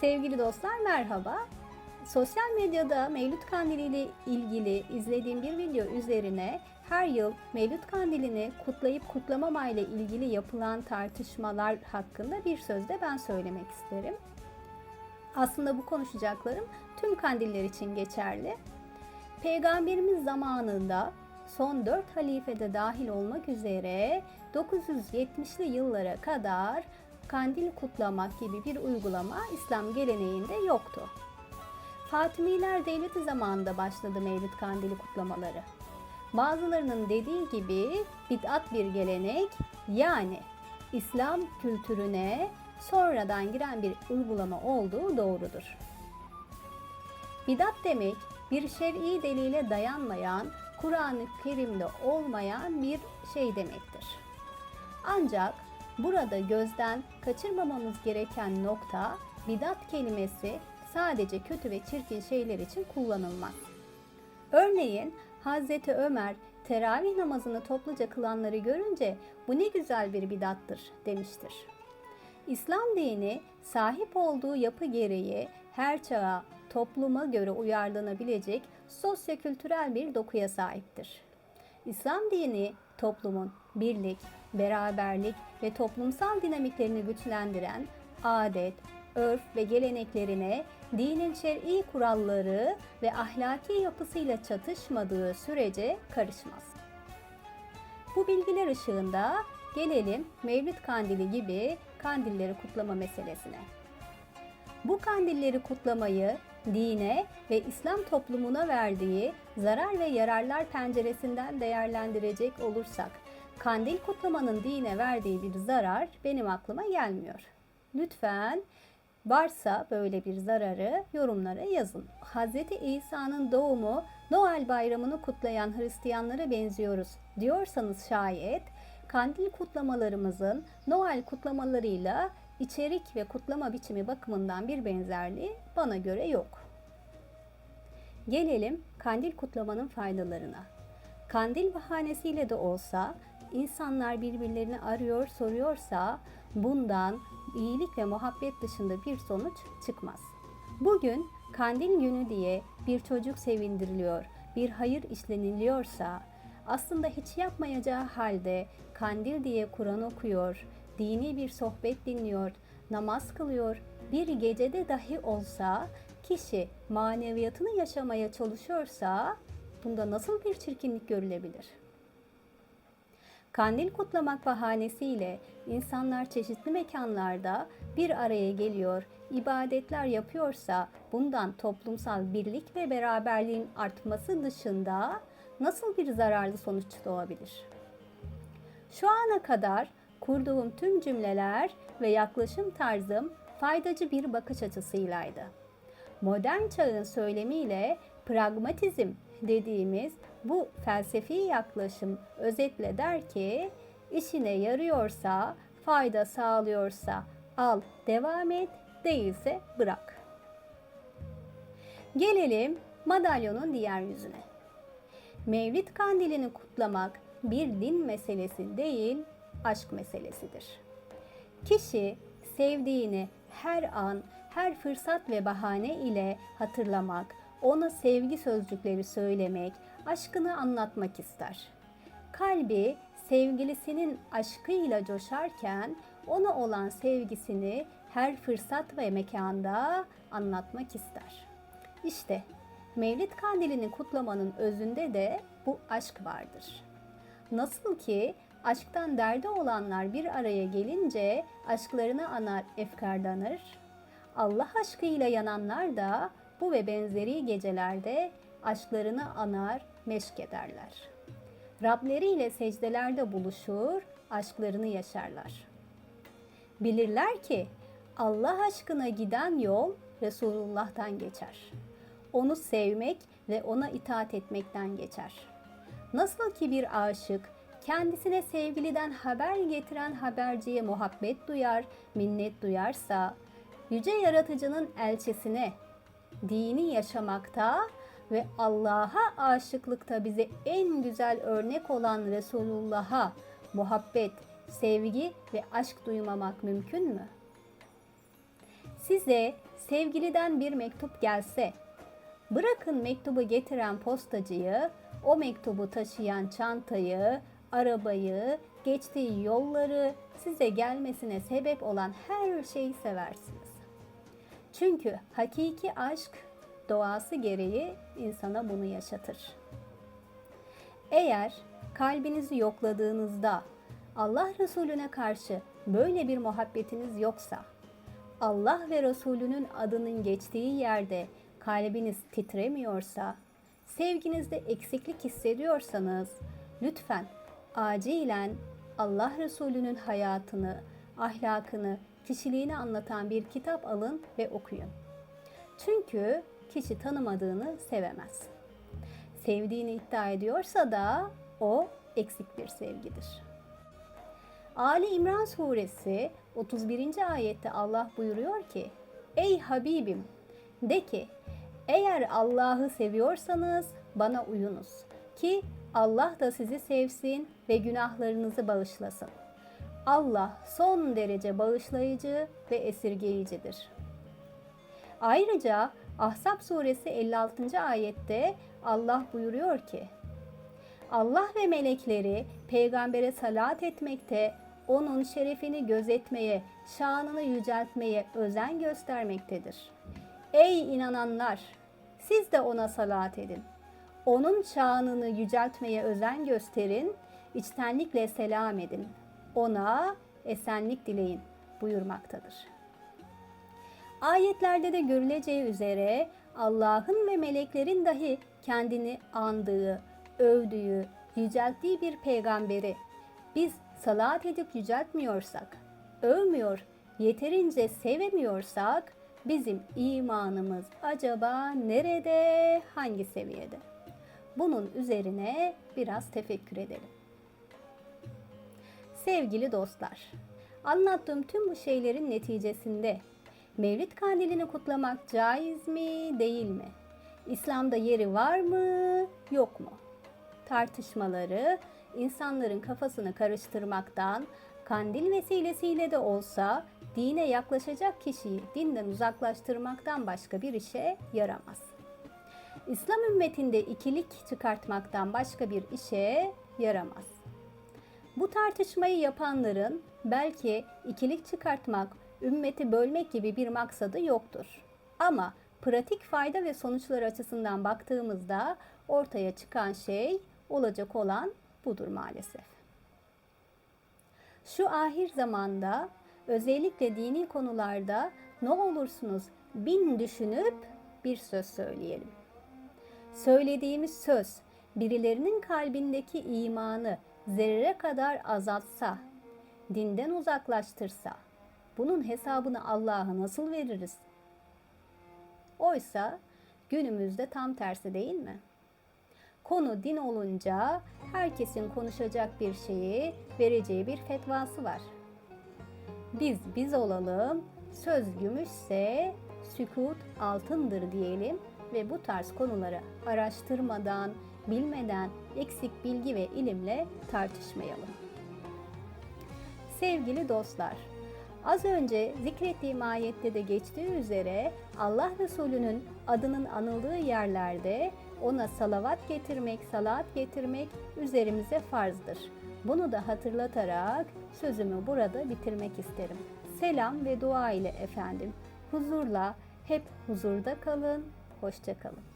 Sevgili dostlar merhaba. Sosyal medyada Mevlüt Kandili ile ilgili izlediğim bir video üzerine her yıl Mevlüt Kandili'ni kutlayıp kutlamamayla ilgili yapılan tartışmalar hakkında bir söz de ben söylemek isterim. Aslında bu konuşacaklarım tüm kandiller için geçerli. Peygamberimiz zamanında son 4 halifede dahil olmak üzere 970'li yıllara kadar kandil kutlamak gibi bir uygulama İslam geleneğinde yoktu. Fatimiler devleti zamanında başladı Mevlid Kandili kutlamaları. Bazılarının dediği gibi bid'at bir gelenek yani İslam kültürüne sonradan giren bir uygulama olduğu doğrudur. Bidat demek bir şer'i delile dayanmayan, Kur'an-ı Kerim'de olmayan bir şey demektir. Ancak burada gözden kaçırmamamız gereken nokta bidat kelimesi sadece kötü ve çirkin şeyler için kullanılmaz. Örneğin Hazreti Ömer teravih namazını topluca kılanları görünce bu ne güzel bir bidattır demiştir. İslam dini sahip olduğu yapı gereği her çağa, topluma göre uyarlanabilecek sosyokültürel bir dokuya sahiptir. İslam dini toplumun birlik, beraberlik ve toplumsal dinamiklerini güçlendiren adet, örf ve geleneklerine dinin şer'i kuralları ve ahlaki yapısıyla çatışmadığı sürece karışmaz. Bu bilgiler ışığında gelelim Mevlid Kandili gibi kandilleri kutlama meselesine. Bu kandilleri kutlamayı dine ve İslam toplumuna verdiği zarar ve yararlar penceresinden değerlendirecek olursak, kandil kutlamanın dine verdiği bir zarar benim aklıma gelmiyor. Lütfen varsa böyle bir zararı yorumlara yazın. Hz. İsa'nın doğumu Noel bayramını kutlayan Hristiyanlara benziyoruz diyorsanız şayet kandil kutlamalarımızın Noel kutlamalarıyla içerik ve kutlama biçimi bakımından bir benzerliği bana göre yok. Gelelim kandil kutlamanın faydalarına. Kandil bahanesiyle de olsa insanlar birbirlerini arıyor, soruyorsa bundan iyilik ve muhabbet dışında bir sonuç çıkmaz. Bugün kandil günü diye bir çocuk sevindiriliyor, bir hayır işleniliyorsa aslında hiç yapmayacağı halde kandil diye Kur'an okuyor, dini bir sohbet dinliyor, namaz kılıyor, bir gecede dahi olsa kişi maneviyatını yaşamaya çalışıyorsa bunda nasıl bir çirkinlik görülebilir? Kandil kutlamak bahanesiyle insanlar çeşitli mekanlarda bir araya geliyor, ibadetler yapıyorsa bundan toplumsal birlik ve beraberliğin artması dışında nasıl bir zararlı sonuç doğabilir? Şu ana kadar kurduğum tüm cümleler ve yaklaşım tarzım faydacı bir bakış açısıylaydı. Modern çağın söylemiyle pragmatizm dediğimiz bu felsefi yaklaşım özetle der ki işine yarıyorsa, fayda sağlıyorsa al, devam et, değilse bırak. Gelelim madalyonun diğer yüzüne. Mevlid kandilini kutlamak bir din meselesi değil, aşk meselesidir. Kişi sevdiğini her an, her fırsat ve bahane ile hatırlamak, ona sevgi sözcükleri söylemek, aşkını anlatmak ister. Kalbi sevgilisinin aşkıyla coşarken ona olan sevgisini her fırsat ve mekanda anlatmak ister. İşte Mevlid Kandili'ni kutlamanın özünde de bu aşk vardır. Nasıl ki aşktan derdi olanlar bir araya gelince aşklarını anar, efkardanır. Allah aşkıyla yananlar da bu ve benzeri gecelerde aşklarını anar, meşk ederler. Rableriyle secdelerde buluşur, aşklarını yaşarlar. Bilirler ki Allah aşkına giden yol Resulullah'tan geçer. Onu sevmek ve ona itaat etmekten geçer. Nasıl ki bir aşık kendisine sevgiliden haber getiren haberciye muhabbet duyar, minnet duyarsa, yüce yaratıcının elçisine dini yaşamakta ve Allah'a aşıklıkta bize en güzel örnek olan Resulullah'a muhabbet, sevgi ve aşk duymamak mümkün mü? Size sevgiliden bir mektup gelse, bırakın mektubu getiren postacıyı, o mektubu taşıyan çantayı, arabayı, geçtiği yolları, size gelmesine sebep olan her şeyi seversiniz. Çünkü hakiki aşk doğası gereği insana bunu yaşatır. Eğer kalbinizi yokladığınızda Allah Resulüne karşı böyle bir muhabbetiniz yoksa, Allah ve Resulünün adının geçtiği yerde kalbiniz titremiyorsa, sevginizde eksiklik hissediyorsanız lütfen acilen Allah Resulü'nün hayatını, ahlakını, kişiliğini anlatan bir kitap alın ve okuyun. Çünkü kişi tanımadığını sevemez. Sevdiğini iddia ediyorsa da o eksik bir sevgidir. Ali İmran suresi 31. ayette Allah buyuruyor ki: Ey Habibim de ki eğer Allah'ı seviyorsanız bana uyunuz ki Allah da sizi sevsin ve günahlarınızı bağışlasın. Allah son derece bağışlayıcı ve esirgeyicidir. Ayrıca Ahzab suresi 56. ayette Allah buyuruyor ki: Allah ve melekleri peygambere salat etmekte, onun şerefini gözetmeye, şanını yüceltmeye özen göstermektedir. Ey inananlar! Siz de ona salat edin. Onun şanını yüceltmeye özen gösterin, içtenlikle selam edin. Ona esenlik dileyin buyurmaktadır. Ayetlerde de görüleceği üzere Allah'ın ve meleklerin dahi kendini andığı, övdüğü, yücelttiği bir peygamberi biz salat edip yüceltmiyorsak, övmüyor, yeterince sevemiyorsak bizim imanımız acaba nerede, hangi seviyede? Bunun üzerine biraz tefekkür edelim. Sevgili dostlar, anlattığım tüm bu şeylerin neticesinde Mevlid kandilini kutlamak caiz mi, değil mi? İslam'da yeri var mı, yok mu? Tartışmaları insanların kafasını karıştırmaktan, kandil vesilesiyle de olsa dine yaklaşacak kişiyi dinden uzaklaştırmaktan başka bir işe yaramaz. İslam ümmetinde ikilik çıkartmaktan başka bir işe yaramaz. Bu tartışmayı yapanların belki ikilik çıkartmak, ümmeti bölmek gibi bir maksadı yoktur. Ama pratik fayda ve sonuçlar açısından baktığımızda ortaya çıkan şey olacak olan budur maalesef. Şu ahir zamanda özellikle dini konularda ne olursunuz bin düşünüp bir söz söyleyelim. Söylediğimiz söz birilerinin kalbindeki imanı zerre kadar azaltsa, dinden uzaklaştırsa, bunun hesabını Allah'a nasıl veririz? Oysa günümüzde tam tersi değil mi? Konu din olunca herkesin konuşacak bir şeyi, vereceği bir fetvası var. Biz biz olalım, söz gümüşse sükut altındır diyelim ve bu tarz konuları araştırmadan, bilmeden, eksik bilgi ve ilimle tartışmayalım. Sevgili dostlar, az önce zikrettiğim ayette de geçtiği üzere Allah Resulü'nün adının anıldığı yerlerde ona salavat getirmek, salat getirmek üzerimize farzdır. Bunu da hatırlatarak sözümü burada bitirmek isterim. Selam ve dua ile efendim. Huzurla, hep huzurda kalın, hoşça kalın.